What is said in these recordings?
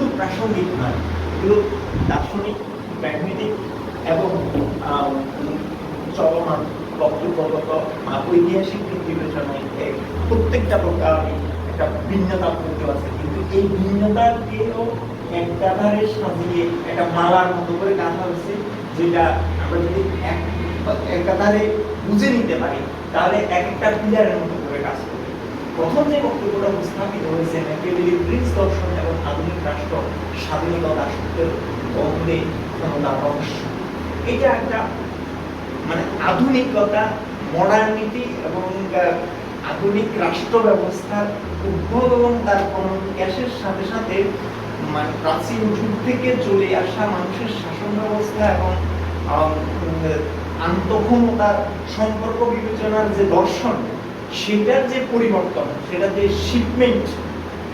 শুধু প্রাসঙ্গিক নয় এগুলো দার্শনিক প্র্যাগমেটিক এবং চলমান বক্তব্যগত ঐতিহাসিক বিবেচনায় প্রত্যেকটা প্রকার একটা ভিন্নতা প্রকৃত আছে। কিন্তু এই ভিন্নতাকেও একাধারে সাজিয়ে একটা মালার মতো করে গাঁথা হয়েছে, যেটা আমরা যদি এক একাধারে বুঝে নিতে পারি, তাহলে এক একটা পিলারের মতো করে কাজ করবে প্রথম যে বক্তব্যটা উপস্থাপিত হয়েছে ম্যাকিয়াভেলির প্রিন্স দর্শন এবং আধুনিক রাষ্ট্র, স্বাধীনতা রাষ্ট্রের বন্ধে ক্ষমতা রহস্য। এটা একটা মানে আধুনিকতা মডার্নিটি এবং আধুনিক রাষ্ট্র ব্যবস্থার উদ্ভব এবং তার ক্যাশের সাথে সাথে মানে প্রাচীন যুগ থেকে চলে আসা মানুষের শাসন ব্যবস্থা এবং আন্তঃক্ষমতার সম্পর্ক বিবেচনার যে দর্শন সেটার যে পরিবর্তন সেটা যে শিপমেন্ট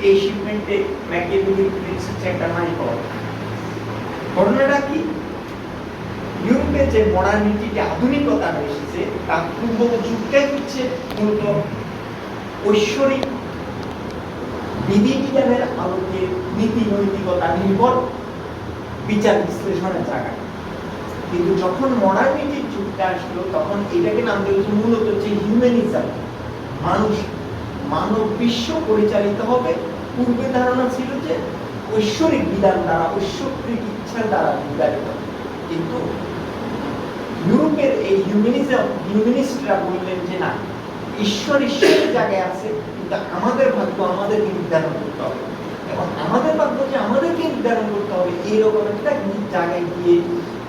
এই শিপমেন্টে ম্যাকিয়াভেলির প্রিন্স হচ্ছে একটা মাইল পাওয়া ঘটনাটা কি? ইউরোপে যে মডার্নিটিতে আধুনিকতা এসেছে, তার পূর্ব যুগটাই হচ্ছে মূলত ঐশ্বরিক বিধিবিধানের আলোকে নীতি নৈতিকতা নির্ভর বিচার বিশ্লেষণের জায়গা কিন্তু যখন মডার্নিটির যুগটা আসলো, তখন এটাকে নাম দিয়েছে মূলত হচ্ছে হিউম্যানিজম মানুষ মানব বিশ্ব পরিচালিত হবে। পূর্বে ধারণা ছিল যে ঐশ্বরিক বিধান দ্বারা, ঐশ্বরিক ইচ্ছার দ্বারা নির্ধারিত কিন্তু ইউরোপের এই হিউম্যানিজম হিউম্যানিস্টরা বললেন যে না, ঈশ্বর ঈশ্বরের জায়গায় আছে, কিন্তু আমাদের ভাগ্য আমাদেরকে নির্ধারণ করতে হবে। এবং আমাদের ভাগ্য যে আমাদেরকে নির্ধারণ করতে হবে, এইরকম একটা জায়গায় গিয়ে,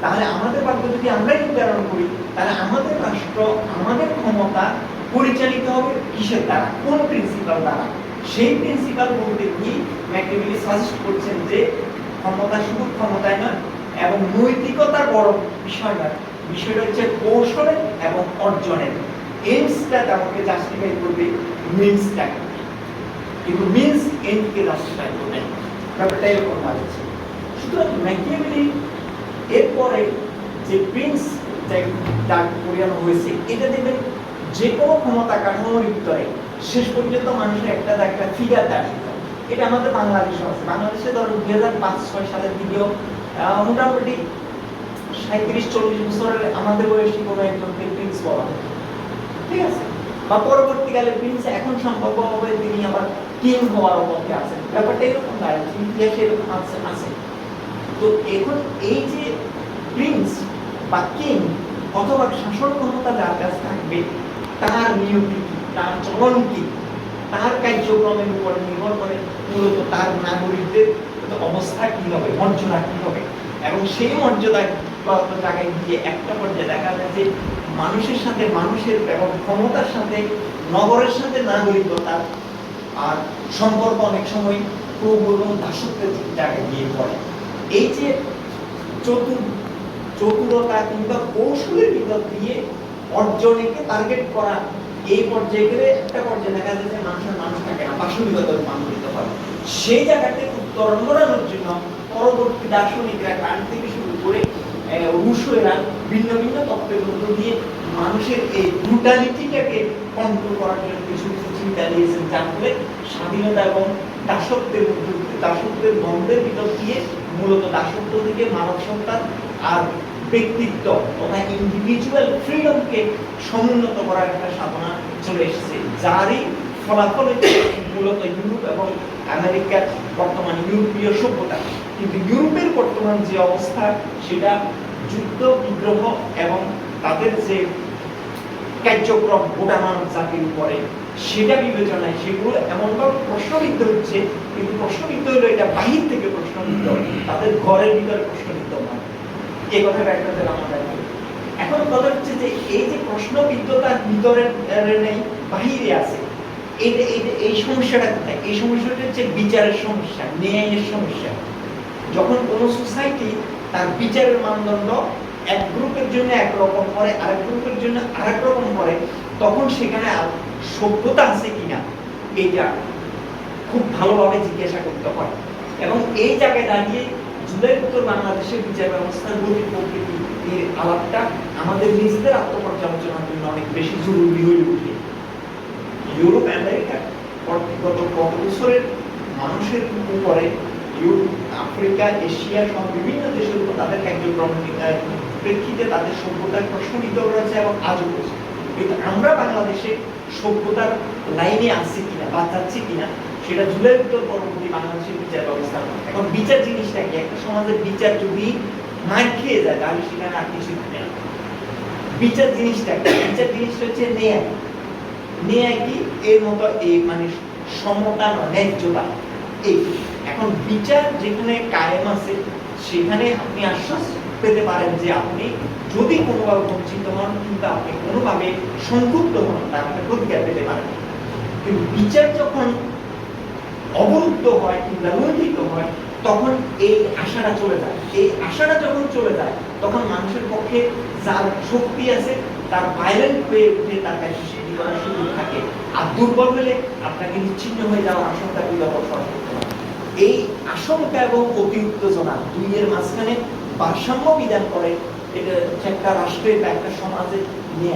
তাহলে আমাদের ভাগ্য যদি আমরা নির্ধারণ করি, তাহলে আমাদের রাষ্ট্র, আমাদের ক্ষমতা পরিচালিত হবে কিসের দ্বারা? কোন প্রিন্সিপাল দ্বারা? সেই প্রিন্সিপাল বলতে কি? ম্যাকিয়াভেলি সাজেস্ট করছেন যে ক্ষমতা শুধু ক্ষমতায় নয়, এবং নৈতিকতার বড় বিষয় নয়। বিষয়টা হচ্ছে কৌশলের এবং অর্জনের। এমসটা আমাকে জাস্টিফাই করবে মিনসটা। কিন্তু মিনস এন্ডকে জাস্টিফাই করবে ব্যাপারটা এরকম দাঁড়িয়েছে সুতরাং ম্যাকিয়াভেলি এরপরে যে প্রিন্স ডাক করিয়ানো হয়েছে, এটা দেখবেন যে কোনো ক্ষমতা কাঠামোর ভিতরে শেষ পর্যন্ত মানুষের একটা একটা ফিগার দাঁড়িয়ে এটা আমাদের বাংলাদেশে আছে। বাংলাদেশে ধরো দুই হাজার পাঁচ, ছয় সালের দিকেও মোটামুটি সাঁত্রিশ চল্লিশ বছরের আমাদের বয়সী কোনো একজনকে প্রিন্স বলা ঠিক আছে? বা পরবর্তীকালে প্রিন্স এখন সম্ভব হবে তিনি আবার কিং হওয়ার পথে আছেন। ব্যাপারটা এরকম দাঁড়িয়েছে ইতিহাসে এরকম আছে আছে। তো এখন এই যে প্রিন্স বা কিং অথবা শাসন ক্ষমতা যার কাছে থাকবে তার নিয়তি কি তার চলন কি তার কার্যক্রমের উপর নির্ভর করে মূলত তার নাগরিকদের অবস্থা কি হবে, মর্যাদা কি হবে। এবং সেই মর্যাদা জায়গায় গিয়ে একটা পর্যায়ে দেখা যায় যে মানুষের সাথে মানুষের এবং ক্ষমতার সাথে নগরের সাথে নাগরিকতার আর সম্পর্ক অনেক সময় প্রবল দাসত্বের জায়গায় গিয়ে পড়ে। এই যে চতুর চতুরতা কিংবা কৌশলের ভিতর দিয়ে অর্জনকে টার্গেট করা। এই পর্যায়ে গেলে একটা পর্যায়ে দেখা যায় যে মানুষের মানুষ থাকে না বাস্তবিকতা রূপান্তরিত হয় সেই জায়গাতে উত্তরণ করানোর জন্য পরবর্তী দার্শনিকরা কান থেকে শুরু করে রুশোয়েরা ভিন্ন ভিন্ন তত্ত্বের মধ্য দিয়ে মানুষের এই ব্রুটালিটিটাকে কন্ট্রোল করার জন্য কিছু কিছু চিন্তা দিয়েছেন, যার ফলে স্বাধীনতা এবং দাসত্বের মধ্যে, দাসত্বের বন্ধের ভিতর দিয়ে মূলত দাসত্ব থেকে মানব সন্তান আর ব্যক্তিত্ব তথা ইন্ডিভিজুয়াল ফ্রিডমকে সমুন্নত করার একটা সাধনা চলে এসেছে। যারই ফলাফল মূলত ইউরোপ এবং আমেরিকার বর্তমান ইউরোপীয় সভ্যতা। কিন্তু ইউরোপের বর্তমান যে অবস্থা, সেটা যুদ্ধ, বিগ্রহ এবং তাদের যে কার্যক্রম গোটা মানব জাতির উপরে, সেটা বিবেচনায় সেগুলো এমনভাবে প্রশ্নবিদ্ধ হচ্ছে, কিন্তু প্রশ্নবিদ্ধ হলো এটা বাহির থেকে প্রশ্নবিদ্ধ তাদের ঘরের ভিতরে প্রশ্নবিদ্ধ নয়। এই কথাটা একটা আমার এখন কথা হচ্ছে যে এই যে প্রশ্নবিদ্ধতার ভিতরে নেই, বাহিরে আছে, এই সমস্যাটা কোথায়? এই সমস্যাটা হচ্ছে বিচারের সমস্যা, ন্যায়ের সমস্যা। যখন কোনো সোসাইটি তার বিচারের মানদণ্ড এক গ্রুপের জন্য একরকম করে, আরেক গ্রুপের জন্য আরেক রকম করে, তখন সেখানে সভ্যতা আছে কিনা, এইটা খুব ভালোভাবে জিজ্ঞাসা করতে হয়। এবং এই জায়গায় দাঁড়িয়ে জুলাই উত্তর বাংলাদেশের বিচার ব্যবস্থার গতি প্রকৃতি এর আলাপটা আমাদের নিজেদের আত্মপর্যালোচনার জন্য অনেক বেশি জরুরি হয়ে উঠে ইউরোপ, আমেরিকা গত কত বছরের মানুষের উপরে আফ্রিকা, এশিয়া সহ বিভিন্ন দেশের উপর তাদের কার্যক্রম প্রেক্ষিতে তাদের সভ্যতার প্রশমিত রয়েছে এবং আজও রয়েছে। কিন্তু আমরা বাংলাদেশে সভ্যতার লাইনে আসছি কিনা বা যাচ্ছি কিনা সেটা জুলাই উত্তর পরবর্তী বাংলাদেশের বিচার ব্যবস্থা। এখন বিচার জিনিসটা কি? একটা সমাজের বিচার যদি মার খেয়ে যায়, তাহলে সেখানে আর কিছু থাকে না। বিচার জিনিসটা কি? বিচার জিনিসটা হচ্ছে ন্যায়। ন্যায় কি? এর মতো এই মানে সমতা নয়, ন্যায্যতা। এই। এখন বিচার যেখানে কায়েম আছে, সেখানে আপনি আশ্বাস পেতে পারেন যে আপনি যদি কোনোভাবে বঞ্চিত হন, কিন্তু আপনি কোনোভাবে সংযুক্ত হন, তার একটা প্রতিকার পেতে পারেন। কিন্তু বিচার যখন অবরুদ্ধ হয় কিংবা লঙ্ঘিত হয়, তখন এই আশাটা চলে যায়। এই আশাটা যখন চলে যায়, তখন মানুষের পক্ষে যার শক্তি আছে, তার ভাইলেন্ট হয়ে উঠে তার কাছে সিদ্ধি করার সুযোগ থাকে। আর দুর্বল হলে আপনাকে নিচ্ছিন্ন হয়ে যাওয়ার আশঙ্কা বিগত করতে পারে। এই আশঙ্কা এবং অতি উত্তেজনা দুইয়ের মাঝখানে ভারসাম্য বিধান করে, এটা একটা রাষ্ট্রের বা একটা সমাজের নিয়ে